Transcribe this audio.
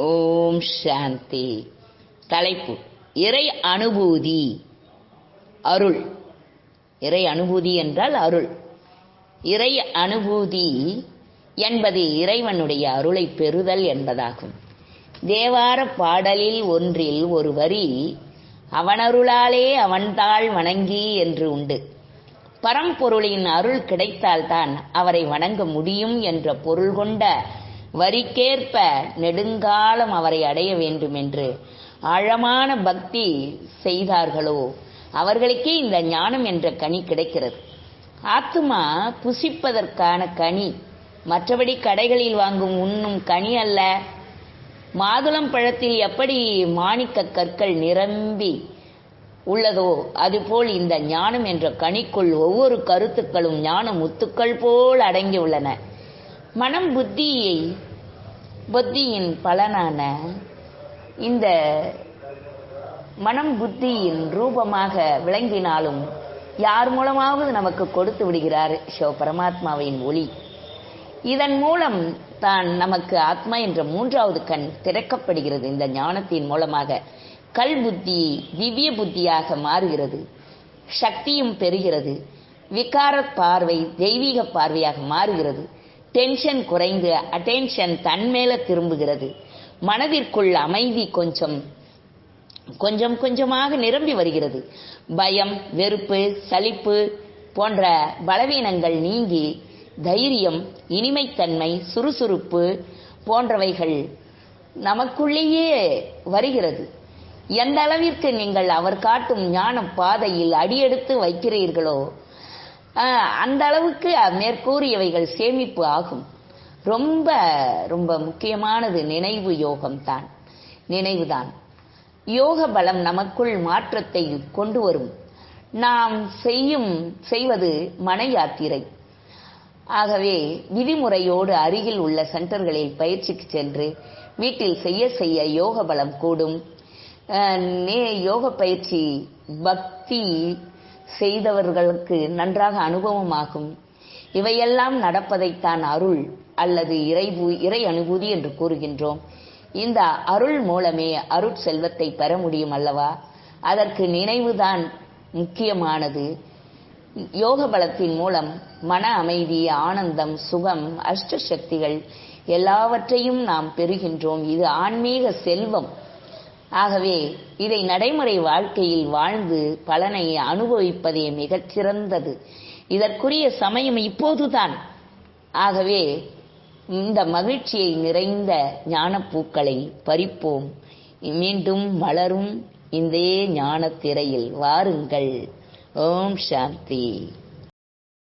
ஓம் சாந்தி. தலைப்பு இறை அனுபூதி. அருள். இறை அனுபூதி என்றால் அருள். இறை அனுபூதி என்பது இறைவனுடைய அருளை பெறுதல் என்பதாகும். தேவார பாடலில் ஒன்றில் ஒரு வரி அவனருளாலே அவன்தாள் வணங்கி என்று உண்டு. பரம்பொருளின் அருள் கிடைத்தால்தான் அவரை வணங்க முடியும் என்ற பொருள் கொண்ட வரிக்கேற்ப நெடுங்காலம் அவரை அடைய வேண்டும் என்று ஆழமான பக்தி செய்தார்களோ அவர்களுக்கே இந்த ஞானம் என்ற கனி கிடைக்கிறது. ஆத்துமா புசிப்பதற்கான கனி மற்றபடி கடைகளில் வாங்கும் உண்ணும் கனி அல்ல. மாதுளம் பழத்தில் எப்படி மாணிக்க கற்கள் நிரம்பி உள்ளதோ அதுபோல் இந்த ஞானம் என்ற கனிக்குள் ஒவ்வொரு கருத்துக்களும் ஞான முத்துக்கள் போல் அடங்கி உள்ளன. மனம் புத்தியை புத்தியின் பலனான இந்த மனம் புத்தியின் ரூபமாக விளங்கினாலும் யார் மூலமாவது நமக்கு கொடுத்து விடுகிறார் சிவ பரமாத்மாவின் ஒளி. இதன் மூலம் தான் நமக்கு ஆத்மா என்ற மூன்றாவது கண் திறக்கப்படுகிறது. இந்த ஞானத்தின் மூலமாக கல் புத்தி திவ்ய புத்தியாக மாறுகிறது. சக்தியும் பெறுகிறது. விகார பார்வை தெய்வீக பார்வையாக மாறுகிறது. டென்ஷன் குறைந்து அட்டென்ஷன் தன்மேல திரும்புகிறது. மனதிற்குள் அமைதி கொஞ்சம் கொஞ்சம் கொஞ்சமாக நிரம்பி வருகிறது. பயம் வெறுப்பு சலிப்பு போன்ற பலவீனங்கள் நீங்கி தைரியம் இனிமைத்தன்மை சுறுசுறுப்பு போன்றவைகள் நமக்குள்ளேயே வருகிறது. எந்த அளவிற்கு நீங்கள் அவர் காட்டும் ஞான பாதையில் அடியெடுத்து வைக்கிறீர்களோ அந்த அளவுக்கு மேற்கூறியவைகள் சேமிப்பு ஆகும். ரொம்ப ரொம்ப முக்கியமானது நினைவு யோகம்தான் நினைவுதான். யோக பலம் நமக்குள் மாற்றத்தை கொண்டு வரும். நாம் செய்யும் செய்வது மன யாத்திரை. ஆகவே விதிமுறையோடு அருகில் உள்ள சென்டர்களில் பயிற்சிக்கு சென்று வீட்டில் செய்ய செய்ய யோக பலம் கூடும். யோக பயிற்சி பக்தி செய்தவர்களுக்கு நன்றாக அனுபவமாகும். இவையெல்லாம் நடப்பதைத்தான் அருள் அல்லது இறை இறை அனுபூதி என்று கூறுகின்றோம். இந்த அருள் மூலமே அருட்செல்வத்தை பெற முடியும் அல்லவா? அதற்கு நினைவுதான் முக்கியமானது. யோக பலத்தின் மூலம் மன அமைதி ஆனந்தம் சுகம் அஷ்ட சக்திகள் எல்லாவற்றையும் நாம் பெறுகின்றோம். இது ஆன்மீக செல்வம். ஆகவே இதை நடைமுறை வாழ்க்கையில் வாழ்ந்து பலனை அனுபவிப்பதே மிகச்சிறந்தது இதற்குரிய சமயம் இப்போதுதான். ஆகவே இந்த மகிழ்ச்சியை நிறைந்த ஞானப்பூக்களை பறிப்போம். மீண்டும் வளரும் இந்த ஞான திரையில் வாருங்கள். ஓம் சாந்தி.